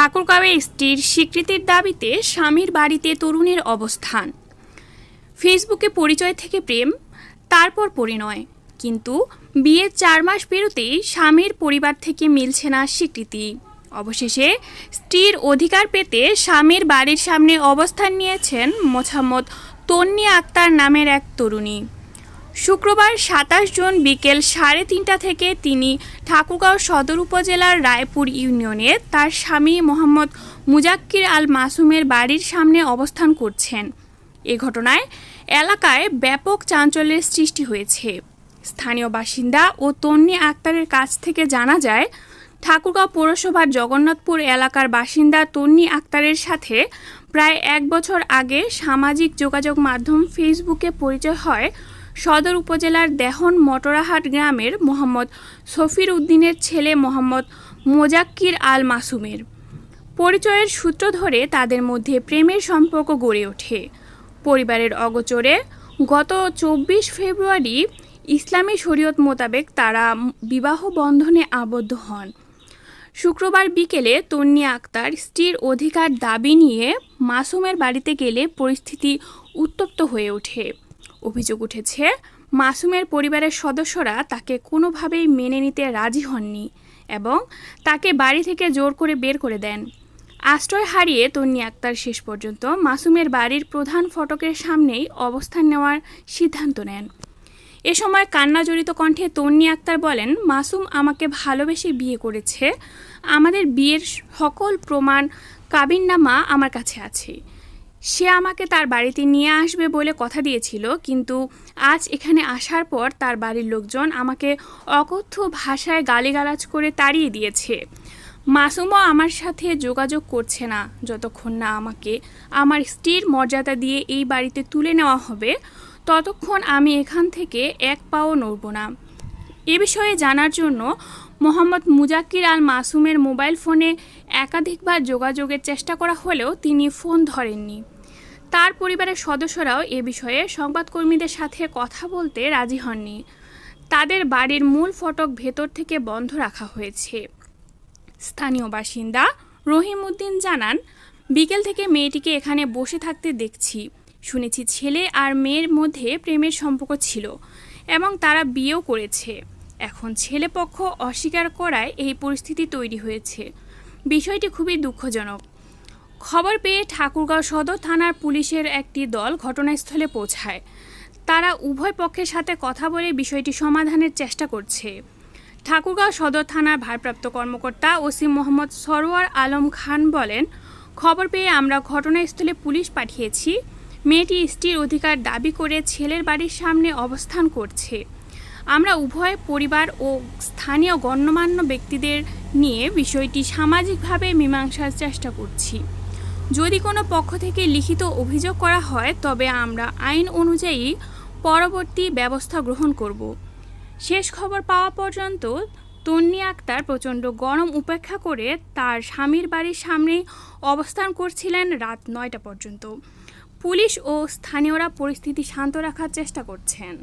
ঠাকুরগাঁওয়ে স্ত্রীর স্বীকৃতির দাবিতে স্বামীর বাড়িতে তরুণের অবস্থান। ফেসবুকে পরিচয় থেকে প্রেম, তারপর পরিণয়। কিন্তু বিয়ের চার মাস পেরোতেই স্বামীর পরিবার থেকে মিলছে না স্বীকৃতি। অবশেষে স্ত্রীর অধিকার পেতে স্বামীর বাড়ির সামনে অবস্থান নিয়েছেন মোছাম্মদ তন্নি আক্তার নামের এক তরুণী। শুক্রবার সাতাশ জুন বিকেল সাড়ে তিনটা থেকে তিনি ঠাকুরগাঁও সদর উপজেলার রায়পুর ইউনিয়নে তার স্বামী মোহাম্মদ মুজাক্কির আল মাসুমের বাড়ির সামনে অবস্থান করছেন। এ ঘটনায় এলাকায় ব্যাপক চাঞ্চল্যের সৃষ্টি হয়েছে। স্থানীয় বাসিন্দা ও তন্নি আক্তারের কাছ থেকে জানা যায়, ঠাকুরগাঁও পৌরসভার জগন্নাথপুর এলাকার বাসিন্দা তন্নি আক্তারের সাথে প্রায় এক বছর আগে সামাজিক যোগাযোগ মাধ্যম ফেসবুকে পরিচয় হয় সদর উপজেলার দেহন মটরাহাট গ্রামের মোহাম্মদ সফির উদ্দিনের ছেলে মোহাম্মদ মোজাক্কির আল মাসুমের। পরিচয়ের সূত্র ধরে তাদের মধ্যে প্রেমের সম্পর্ক গড়ে ওঠে। পরিবারের অগোচরে গত চব্বিশ ফেব্রুয়ারি ইসলামী শরীয়ত মোতাবেক তারা বিবাহ বন্ধনে আবদ্ধ হন। শুক্রবার বিকেলে তন্নি আক্তার স্ত্রীর অধিকার দাবি নিয়ে মাসুমের বাড়িতে গেলে পরিস্থিতি উত্তপ্ত হয়ে ওঠে। অভিযোগ উঠেছে। মাসুমের পরিবারের সদস্যরা তাকে কোনোভাবেই মেনে নিতে রাজি হননি এবং তাকে বাড়ি থেকে জোর করে বের করে দেন। আশ্রয় হারিয়ে তন্নি আক্তার শেষ পর্যন্ত মাসুমের বাড়ির প্রধান ফটকের সামনেই অবস্থান নেওয়ার সিদ্ধান্ত নেন। এ সময় কান্নাজড়িত কণ্ঠে তন্নি আক্তার বলেন, মাসুম আমাকে ভালোবেসে বিয়ে করেছে। আমাদের বিয়ের সকল প্রমাণ কাবিননামা আমার কাছে আছে। সে আমাকে তার বাড়িতে নিয়ে আসবে বলে কথা দিয়েছিল, কিন্তু আজ এখানে আসার পর তার বাড়ির লোকজন আমাকে অকথ্য ভাষায় গালিগালাজ করে তাড়িয়ে দিয়েছে। মাসুমও আমার সাথে যোগাযোগ করছে না, যতক্ষণ না আমাকে আমার স্ত্রীর মর্যাদা দিয়ে এই বাড়িতে তুলে নেওয়া হবে, ততক্ষণ আমি এখান থেকে এক পাও নড়ব না। এ বিষয়ে জানার জন্য মোহাম্মদ মুজাকির আল মাসুমের মোবাইল ফোনে একাধিকবার যোগাযোগের চেষ্টা করা হলেও তিনি ফোন ধরেননি। তার পরিবারের সদস্যরাও এ বিষয়ে সংবাদকর্মীদের সাথে কথা বলতে রাজি হননি। তাদের বাড়ির মূল ফটক ভেতর থেকে বন্ধ রাখা হয়েছে। স্থানীয় বাসিন্দা রহিম উদ্দিন জানান, বিকেল থেকে মেয়েটিকে এখানে বসে থাকতে দেখছি। শুনেছি ছেলে আর মেয়ের মধ্যে প্রেমের সম্পর্ক ছিল এবং তারা বিয়েও করেছে। এখন ছেলে পক্ষ অস্বীকার করায় এই পরিস্থিতি তৈরি হয়েছে। বিষয়টি খুবই দুঃখজনক। খবর পেয়ে ঠাকুরগাঁও সদর থানার পুলিশের একটি দল ঘটনাস্থলে পৌঁছায়। তারা উভয় পক্ষের সাথে কথা বলে বিষয়টি সমাধানের চেষ্টা করছে। ঠাকুরগাঁও সদর থানার ভারপ্রাপ্ত কর্মকর্তা ওসি মোহাম্মদ সরোয়ার আলম খান বলেন, খবর পেয়ে আমরা ঘটনাস্থলে পুলিশ পাঠিয়েছি। মেয়েটি স্ত্রীর অধিকার দাবি করে ছেলের বাড়ির সামনে অবস্থান করছে। আমরা উভয় পরিবার ও স্থানীয় গণ্যমান্য ব্যক্তিদের নিয়ে বিষয়টি সামাজিকভাবে মীমাংসার চেষ্টা করছি। যদি কোনো পক্ষ থেকে লিখিত অভিযোগ করা হয়, তবে আমরা আইন অনুযায়ী পরবর্তী ব্যবস্থা গ্রহণ করব। শেষ খবর পাওয়া পর্যন্ত তন্নি আক্তার প্রচণ্ড গরম উপেক্ষা করে তার স্বামীর বাড়ির সামনেই অবস্থান করছিলেন রাত নয়টা পর্যন্ত। পুলিশ ও স্থানীয়রা পরিস্থিতি শান্ত রাখার চেষ্টা করছেন।